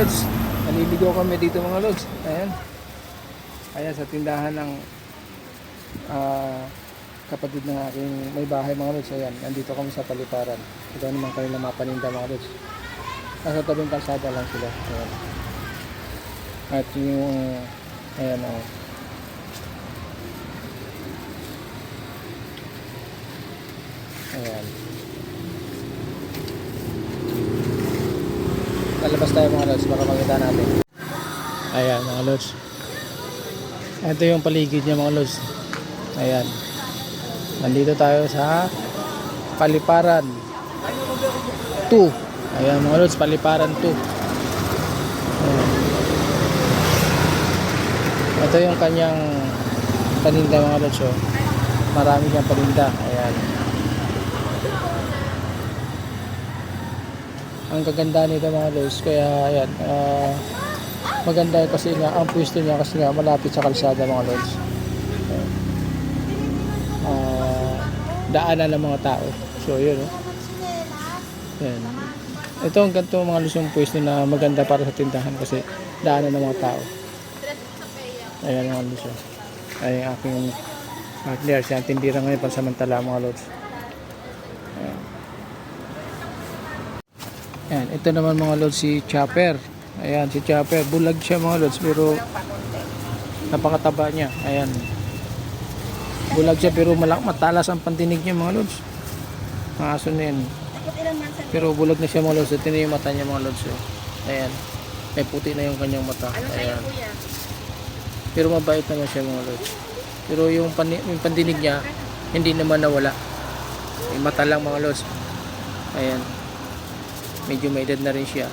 lods. Naliligo kami dito mga lods. Ayan. Ayan sa tindahan ng ah, kapatid ng aking may bahay mga lods. Ayan, nandito kami sa paliparan. Ito naman kanila mga paninda mga lods. Nasa tabing kalsada lang sila. Ayan. At yung, ayan o. Ayan. Lalabas tayo mga lods para makita natin. Ayan mga lods. Ito yung paligid niya mga lods. Ayan. Nandito tayo sa Paliparan 2. Ayan mga lods, Paliparan 2. Ayan. Ito yung kanyang paninda mga lods. Oh. Marami siyang paninda. Ayan. Ang kaganda nito mga lods. Kaya ayan. ah, maganda kasi nga ang pwesto niya kasi nga malapit sa kalsada mga lods. Ah, daanan ng mga tao. So yun. Oh. Ayan. Ito ang ganito mga lods yung pwesto na maganda para sa tindahan kasi daanan ng mga tao. Ayan mga lods. oh. Ay aking partner siya ang tindira ngayon pansamantala mga lods. Ayan, ito naman mga lods si Chopper. Ayan, si Chopper. Bulag siya mga lods pero napakataba niya. Ayan. Bulag siya pero malak matalas ang pantinig niya mga lods. Ang aso na yan. Pero bulag na siya mga lods. Ito na yung mata niya mga lods. oh. Ayan. May puti na yung kanyang mata. Ayan. Pero mabait naman siya mga lods. Pero yung, yung pandinig niya, hindi naman nawala. May mata lang mga lods. Ayan. Medyo may edad na rin siya.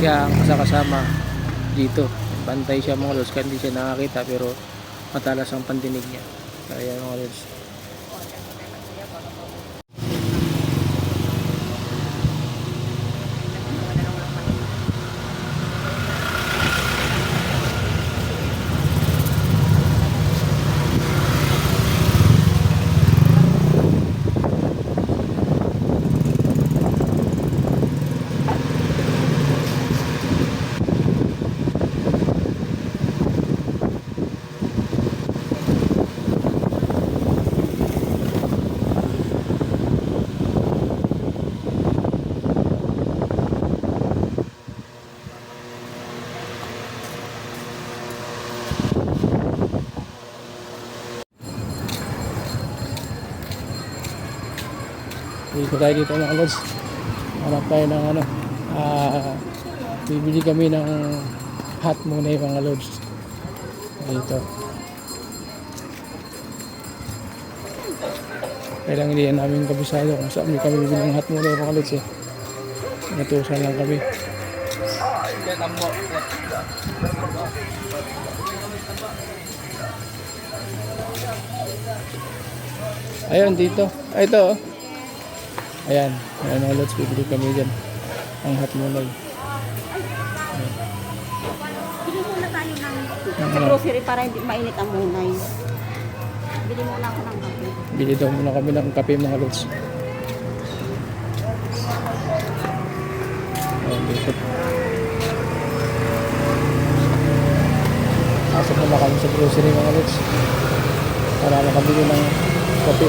Siya ang kasama dito. Bantay siya mga lods. Kaya hindi siya nakakita pero matalas ang pandinig niya. Kaya mga lods. Dito tayo dito mga lods. Hanap tayo ng ano. ah bibili kami ng hot muna yung mga lods. Dito. Kailangan hindi namin kabisado kung saan kami bibili ng hot muna yung mga lods eh. Natusan lang kami. Ayun dito. Ay, ito oh. Ayan. Ayan mga lods. Bibili kami dyan. Ang hot mulay. Bili muna tayo ng sa ano? grocery para hindi mainit ang munay. Bili muna ako ng kape. Bili daw muna kami ng kape mga lods. Ayan dito. Pasok na kami sa grocery mga lods. Para makabili ng kape.